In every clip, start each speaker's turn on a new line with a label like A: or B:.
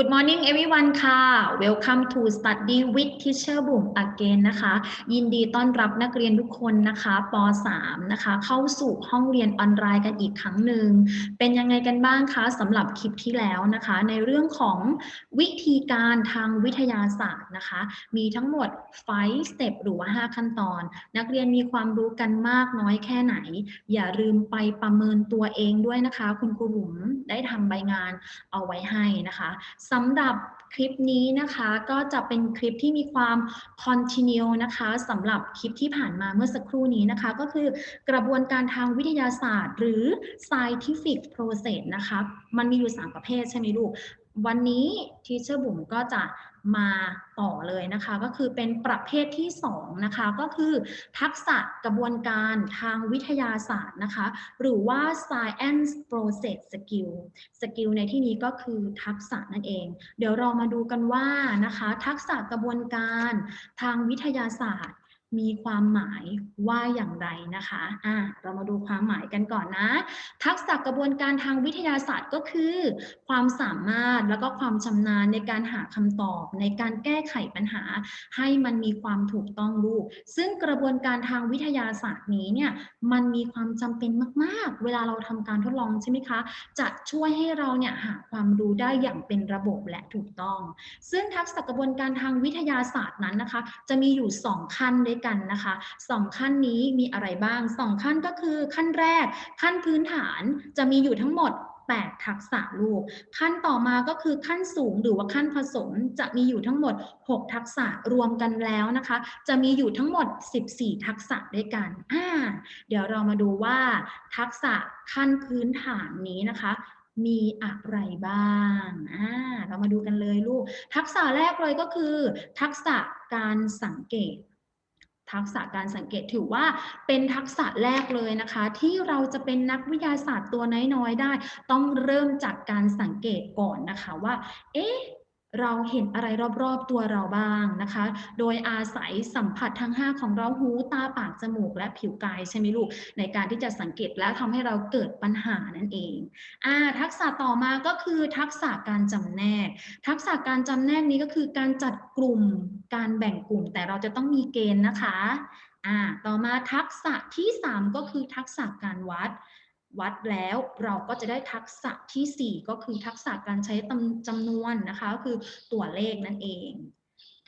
A: Good morning everyone ค่ะ Welcome to Study with Teacher Boom again นะคะ ยินดีต้อนรับนักเรียนทุกคนนะคะป .3 นะคะ เข้าสู่ห้องเรียนออนไลน์กันอีกครั้งหนึ่ง เป็นยังไงกันบ้างคะสำหรับคลิปที่แล้วนะคะ ในเรื่องของวิธีการทางวิทยาศาสตร์นะคะ มีทั้งหมด 5 step หรือว่า 5 ขั้นตอน นักเรียนมีความรู้กันมากน้อยแค่ไหน อย่าลืมไปประเมินตัวเองด้วยนะคะ คุณครูบุ๋มได้ทำใบงานเอาไว้ให้นะคะสำหรับคลิปนี้นะคะก็จะเป็นคลิปที่มีความ continue นะคะสำหรับคลิปที่ผ่านมาเมื่อสักครู่นี้นะคะ ก็คือกระบวนการทางวิทยาศาสตร์ หรือ scientific process นะคะ มันมีอยู่ 3 ประเภทใช่ไหมลูก วันนี้ทีเชอร์บุ๋มก็จะมาต่อเลยนะคะ ก็คือเป็นประเภทที่2นะคะก็คือทักษะกระบวนการทางวิทยาศาสตร์นะคะ หรือว่า science process skill skill ในที่นี้ก็คือทักษะนั่นเอง เดี๋ยวเรามาดูกันว่านะคะ ทักษะกระบวนการทางวิทยาศาสตร์ มีความหมายว่าอย่างไรนะคะอะเรามาดูความหมายกันก่อนนะ ทักษะกระบวนการทางวิทยาศาสตร์ก็คือ ความสามารถแล้วก็ความชำนาญในการหาคำตอบ ในการแก้ไขปัญหา ให้มันมีความถูกต้องลูกซึ่งกระบวนการทางวิทยาศาสตร์นี้เนี่ยมันมีความจำเป็นมาก ๆ เวลาเราทำการทดลองใช่ไหมคะ จะช่วยให้เราเนี่ยหาความรู้ได้อย่างเป็นระบบและถูกต้อง ซึ่งทักษะกระบวนการทางวิทยาศาสตร์นั้นนะคะ จะมีอยู่ 2 ขั้นเลยด้วยกันนะคะสองขั้นนี้มีอะไรบ้าง2ขั้นก็คือขั้นแรกขั้นพื้นฐานจะมีอยู่ทั้งหมด8ทักษะลูก ขั้นต่อมาก็คือขั้นสูงหรือว่าขั้นผสมจะมีอยู่ทั้งหมด 6 ทักษะรวมกันแล้วนะคะ จะมีอยู่ทั้งหมด 14 ทักษะด้วยกันอ่าเดี๋ยวเรามาดูว่าทักษะขั้นพื้นฐานนี้นะคะ มีอะไรบ้างอ่าเรามาดูกันเลยลูก ทักษะแรกเลยก็คือ ทักษะการสังเกต ทักษะการสังเกตถือว่าเป็นทักษะแรกเลยนะคะ ที่เราจะเป็นนักวิทยาศาสตร์ตัวน้อยๆได้ ต้องเริ่มจากการสังเกตก่อนนะคะว่า เอ๊ะ เราเห็นอะไรรอบๆตัวเราบ้างนะคะ โดยอาศัยสัมผัสทั้ง 5 ของเราหูตาปากจมูกและผิวกายใช่ไหมลูก ในการที่จะสังเกตและทำให้เราเกิดปัญหานั่นเองอ่าทักษะต่อมาก็คือทักษะการจำแนก ทักษะการจำแนกนี้ก็คือการจัดกลุ่มการแบ่งกลุ่ม แต่เราจะต้องมีเกณฑ์นะคะอ่าต่อมาทักษะที่ 3 ก็คือทักษะการวัด วัดแล้วเราก็จะได้ทักษะทีสี่ 4 ก็คือทักษะการใช้จำนวนนะคะก็คือตัวเลขนั่นเอง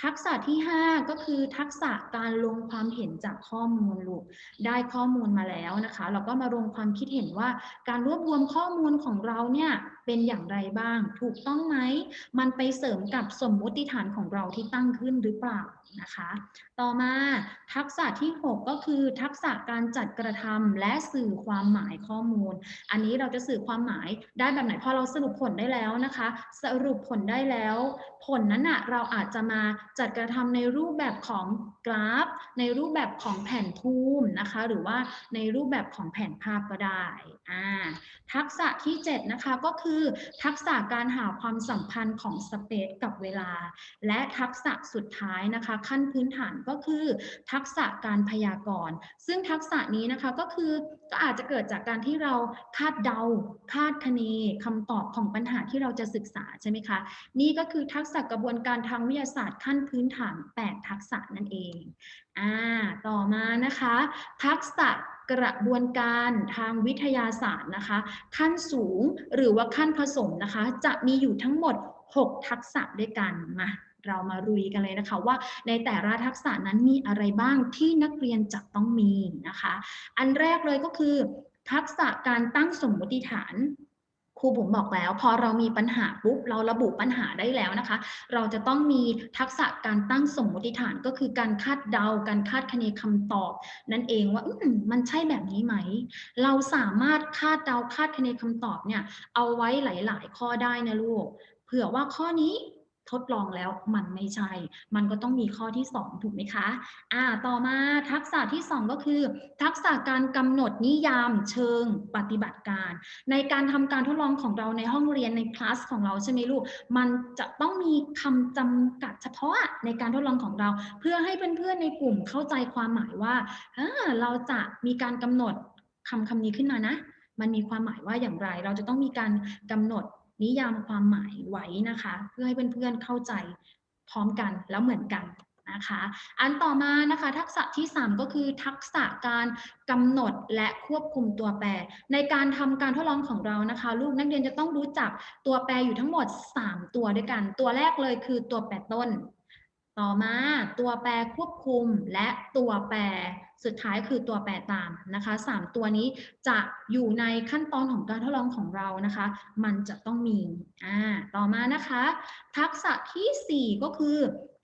A: ทักษะที่ 5 ก็คือทักษะการลงความเห็นจากข้อมูลลูกได้ข้อมูลมาแล้วนะคะ เราก็มาลงความคิดเห็นว่าการรวบรวมข้อมูลของเราเนี่ยเป็นอย่างไรบ้าง ถูกต้องไหม มันไปเสริมกับสมมติฐานของเราที่ตั้งขึ้นหรือเปล่านะคะ ต่อมาทักษะที่ 6 ก็คือทักษะการจัดกระทำและสื่อความหมายข้อมูล อันนี้เราจะสื่อความหมายได้แบบไหนพอเราสรุปผลได้แล้วนะคะ สรุปผลได้แล้ว ผลนั้นอะเราอาจจะมาจัดกระทำในรูปแบบของกราฟ ในรูปแบบของแผ่นภูมินะคะ หรือว่าในรูปแบบของแผ่นภาพก็ได้อ่าทักษะที่ 7 นะคะก็คือทักษะการหาความสัมพันธ์ของสเปซกับเวลา และทักษะสุดท้ายนะคะ ขั้นพื้นฐานก็คือ ทักษะการพยากรณ์ ซึ่งทักษะนี้นะคะก็คือก็อาจจะเกิดจากการที่เราคาดเดา คาดคะเนคำตอบของปัญหาที่เราจะศึกษาใช่ไหมคะ นี่ก็คือทักษะกระบวนการทางวิทยาศาสตร์ขั้นพื้นฐาน 8 ทักษะนั่นเองอ่าต่อมานะคะ ทักษะ กระบวนการทางวิทยาศาสตร์นะคะ ขั้นสูงหรือว่าขั้นผสมนะคะ จะมีอยู่ทั้งหมด 6 ทักษะด้วยกันมาเรามารุยกันเลยนะคะว่าในแต่ละทักษะนั้นมีอะไรบ้างที่นักเรียนจะต้องมีนะคะ อันแรกเลยก็คือ ทักษะการตั้งสมมติฐาน ครูบุ๋มบอกแล้ว พอเรามีปัญหาปุ๊บเราระบุปัญหาได้แล้วนะคะ เราจะต้องมีทักษะการตั้งสมมติฐานก็คือการคาดเดา การคาดคะเนคำตอบ นั่นเองว่ามันใช่แบบนี้ไหม เราสามารถคาดเดาคาดคะเนคำตอบเนี่ยเอาไว้หลาย ๆ ข้อได้นะลูกเผื่อว่าข้อนี้ ทดลองแล้วมันไม่ใช่ มันก็ต้องมีข้อที่ 2 ถูกไหมคะ อ่า ต่อมาทักษะที่ 2 ก็คือ ทักษะการกำหนดนิยามเชิงปฏิบัติการ ในการทำการทดลองของเราในห้องเรียนในคลาสของเราใช่ไหมลูก มันจะต้องมีคำจำกัดเฉพาะในการทดลองของเรา เพื่อให้เพื่อนๆในกลุ่มเข้าใจความหมายว่าเราจะมีการกำหนดคำคำนี้ขึ้นมานะ มันมีความหมายว่าอย่างไร เราจะต้องมีการกำหนด นิยามความหมายไว้นะคะ เพื่อให้เพื่อนๆเข้าใจพร้อมกันแล้วเหมือนกันนะคะอันต่อมานะคะทักษะที่ 3 ก็คือทักษะการกำหนดและควบคุมตัวแปร ในการทำการทดลองของเรานะคะ ลูกนักเรียนจะต้องรู้จักตัวแปรอยู่ทั้งหมด 3 ตัวด้วยกัน ตัวแรกเลยคือตัวแปรต้น ต่อมาตัวแปรควบคุมและตัวแปรสุดท้ายคือตัวแปรตามนะคะสามตัวนี้จะอยู่ในขั้นตอนของการทดลองของเรานะคะ มันจะต้องมีอ่าต่อมานะคะ ทักษะทีสี่ 4 ก็คือ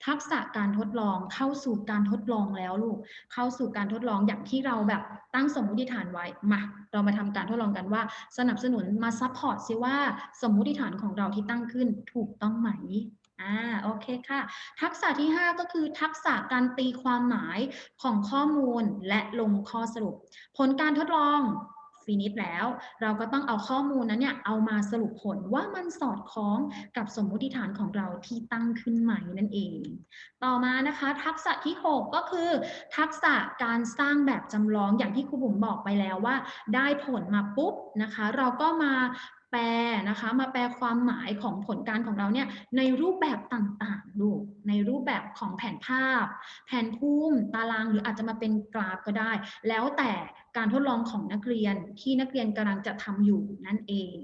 A: ทักษะการทดลองเข้าสู่การทดลองแล้วลูกเข้าสู่การทดลองอย่างที่เราแบบตั้งสมมุติฐานไว้มาเรามาทำการทดลองกันว่า สนับสนุนมาซัพพอร์ตซิว่าสมมุติฐานของเราที่ตั้งขึ้นถูกต้องไหม อ่าโอเคค่ะ ทักษะที่ 5 ก็คือทักษะการตีความหมายของข้อมูลและลงข้อสรุป ผลการทดลองฟินิชแล้ว เราก็ต้องเอาข้อมูลนั้นเนี่ยเอามาสรุปผลว่ามันสอดคล้องกับสมมุติฐานของเราที่ตั้งขึ้นใหม่นั่นเอง ต่อมานะคะ ทักษะที่ 6 ก็คือ ทักษะการสร้างแบบจำลองอย่างที่ครูบุ๋มบอกไปแล้วว่า ได้ผลมาปุ๊บนะคะ เราก็มา แปลนะคะมาแปลความหมายของผลการของเราเนี่ยในรูปแบบต่างๆดูในรูปแบบของแผนภาพ แผนภูมิตารางหรืออาจจะมาเป็นกราฟก็ได้ แล้วแต่การทดลองของนักเรียนที่นักเรียนกำลังจะทำอยู่นั่นเอง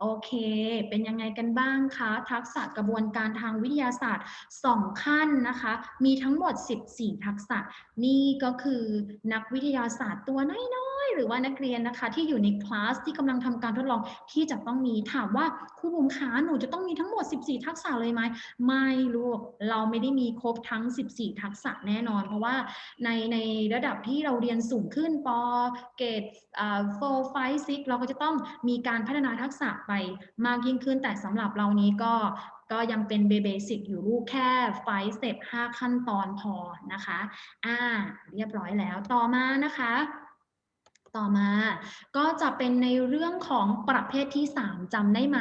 A: โอเค เป็นยังไงกันบ้างคะ ทักษะกระบวนการทางวิทยาศาสตร์ 2 ขั้นนะคะ มีทั้งหมด 14 ทักษะ นี่ก็คือนักวิทยาศาสตร์ตัวน้อย ๆหรือว่านักเรียนนะคะ ที่อยู่ในคลาสที่กำลังทำการทดลองที่จะต้องมีถามว่าครูบุ๋มขาหนูจะต้องมีทั้งหมด 14 ทักษะเลยไหมไม่ลูกเราไม่ได้มีครบทั้ง 14 ทักษะแน่นอน เพราะว่าในในระดับที่เราเรียนสูงขึ้นปเกรดอ่า4 5 6เราก็จะต้องมีการพัฒนาทักษะไปมากยิ่งขึ้นแต่สำหรับเรานี้ก็ก็ยังเป็นเบสิกอยู่ลูกแค่ไฟสเต็ป5ขั้นตอนพอนะคะ อ่า เรียบร้อยแล้วต่อมานะคะ ต่อมาก็จะเป็นในเรื่องของประเภทที่ 3จำได้ไหม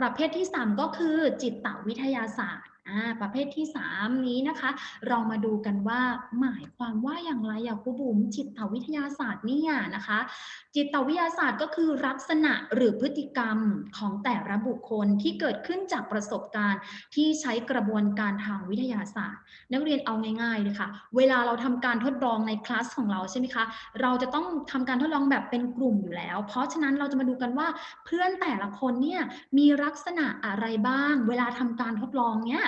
A: ประเภทที่ 3 ก็คือจิตวิทยาศาสตร์ อ่าประเภทที่ 3 นี้นะคะ เรามาดูกันว่าหมายความว่าอย่างไรอะครูบุ๋มจิตวิทยาศาสตร์เนี่ยนะคะ จิตวิทยาศาสตร์ก็คือลักษณะหรือพฤติกรรมของแต่ละบุคคลที่เกิดขึ้นจากประสบการณ์ที่ใช้กระบวนการทางวิทยาศาสตร์ นักเรียนเอาง่ายๆเลยค่ะ เวลาเราทำการทดลองในคลาสของเราใช่ไหมคะเราจะต้องทำการทดลองแบบเป็นกลุ่มอยู่แล้ว เพราะฉะนั้นเราจะมาดูกันว่าเพื่อนแต่ละคนเนี่ยมีลักษณะอะไรบ้าง เวลาทำการทดลองเนี่ย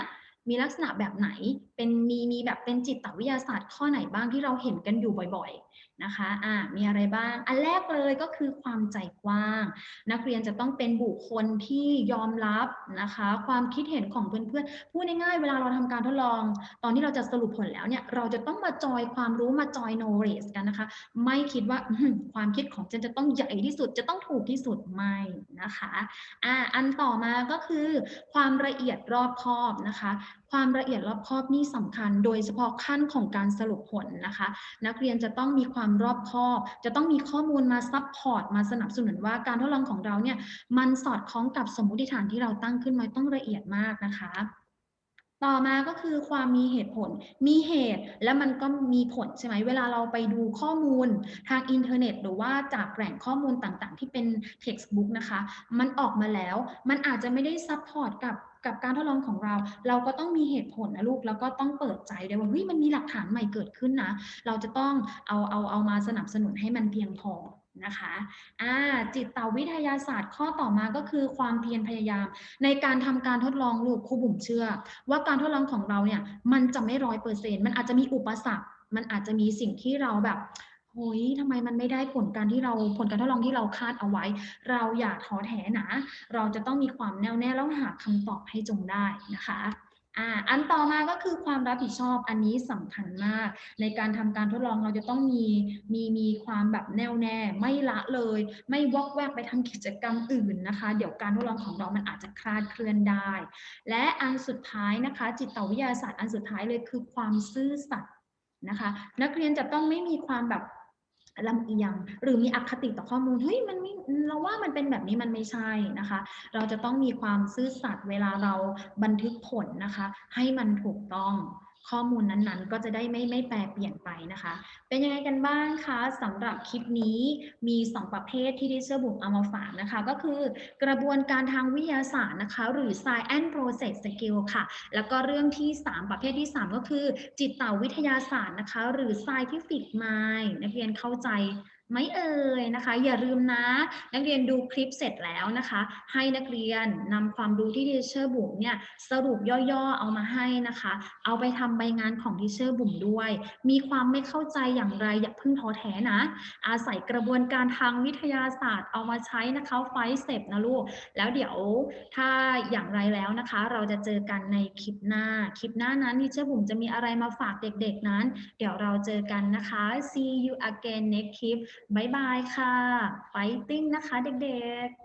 A: มีลักษณะแบบไหนเป็นมีมีแบบเป็นจิตวิทยาศาสตร์ข้อไหนบ้างที่เราเห็นกันอยู่บ่อยๆนะคะอ่ามีอะไรบ้าง อันแรกเลยก็คือความใจกว้าง นักเรียนจะต้องเป็นบุคคลที่ยอมรับนะคะ ความคิดเห็นของเพื่อนๆพูดง่ายๆเวลาเราทำการทดลอง ตอนที่เราจะสรุปผลแล้วเนี่ยเราจะต้องมาจอยความรู้มาจอย knowledge กันนะคะ ไม่คิดว่าความคิดของฉันจะต้องใหญ่ที่สุดจะต้องถูกที่สุดไม่นะคะอ่าอันต่อมาก็คือความละเอียดรอบคอบนะคะ ความละเอียดรอบคอบนี่สำคัญ โดยเฉพาะขั้นของการสรุปผลนะคะ นักเรียนจะต้องมีความรอบคอบ จะต้องมีข้อมูลมาซับพอร์ตมาสนับสนุนว่าการทดลองของเราเนี่ยมันสอดคล้องกับสมมติฐานที่เราตั้งขึ้นไว้ต้องละเอียดมากนะคะ ต่อมาก็คือความมีเหตุผล มีเหตุแล้วมันก็มีผลใช่ไหม เวลาเราไปดูข้อมูลทางอินเทอร์เน็ต หรือว่าจากแหล่งข้อมูลต่างๆ ที่เป็น textbook นะคะ มันออกมาแล้ว มันอาจจะไม่ได้ซับพอร์ตกับกับการทดลองของเรา เราก็ต้องมีเหตุผลนะลูก แล้วก็ต้องเปิดใจด้วยว่าเฮ้ยมันมีหลักฐานใหม่เกิดขึ้นนะ เราจะต้องเอาเอาเอามาสนับสนุนให้มันเพียงพอ นะคะอ่าจิตวิทยาศาสตร์ข้อต่อมาก็คือความเพียรพยายาม ในการทำการทดลองลูกครูบุ๋มเชื่อ ว่าการทดลองของเราเนี่ยมันจะไม่ร้อยเปอร์เซ็นต์มันอาจจะมีอุปสรรค มันอาจจะมีสิ่งที่เราแบบโอ้ยทำไมมันไม่ได้ผลการที่เราผลการทดลองที่เราคาดเอาไว้ เราอย่าท้อแท้นะ เราจะต้องมีความแน่วแน่แล้วหาคำตอบให้จงได้นะคะ อ่าอันต่อมาก็คือความรับผิดชอบอันนี้สำคัญมาก ในการทำการทดลองเราจะต้องมีมีมีความแบบแน่วแน่ ไม่ละเลย ไม่วอกแวกไปทำกิจกรรมอื่นนะคะ เดี๋ยวการทดลองของเรามันอาจจะคลาดเคลื่อนได้ และอันสุดท้ายนะคะ จิตวิทยาศาสตร์อันสุดท้ายเลยคือความซื่อสัตย์นะคะ นักเรียนจะต้องไม่มีความแบบ ลำเอียง หรือมีอคติต่อข้อมูลเฮ้ยมันไม่เราว่ามันเป็นแบบนี้มันไม่ใช่นะคะ เราจะต้องมีความซื่อสัตย์เวลาเราบันทึกผลนะคะ ให้มันถูกต้อง ข้อมูลนั้นๆ ก็จะได้ไม่ไม่แปรเปลี่ยนไปนะคะ เป็นยังไงกันบ้างคะสำหรับคลิปนี้มี 2 ประเภทที่ดิเชอร์บุ๋มเอามาฝากนะคะ ก็คือกระบวนการทางวิทยาศาสตร์นะคะ หรือ Science Process Skill ค่ะ แล้วก็เรื่องที่ 3 ประเภทที่ 3 ก็คือ จิตวิทยาศาสตร์นะคะ หรือ Scientific Mind นักเรียนเข้าใจ ไหมเอ่ยนะคะ อย่าลืมนะ นักเรียนดูคลิปเสร็จแล้วนะคะ ให้นักเรียนนำความรู้ที่ทีเชอร์บุ๋มเนี่ยสรุปย่อๆเอามาให้นะคะ เอาไปทำใบงานของทีเชอร์บุ๋มด้วย มีความไม่เข้าใจอย่างไรอย่าเพิ่งท้อแท้นะ อาศัยกระบวนการทางวิทยาศาสตร์เอามาใช้นะคะไฟเสร็จนะลูก แล้วเดี๋ยวถ้าอย่างไรแล้วนะคะ เราจะเจอกันในคลิปหน้าคลิปหน้านั้นทีเชอร์บุ๋มจะมีอะไรมาฝากเด็กๆนั้น เดี๋ยวเราเจอกันนะคะ see you again next clip บายบายค่ะ ไฟติ้งนะคะเด็กๆ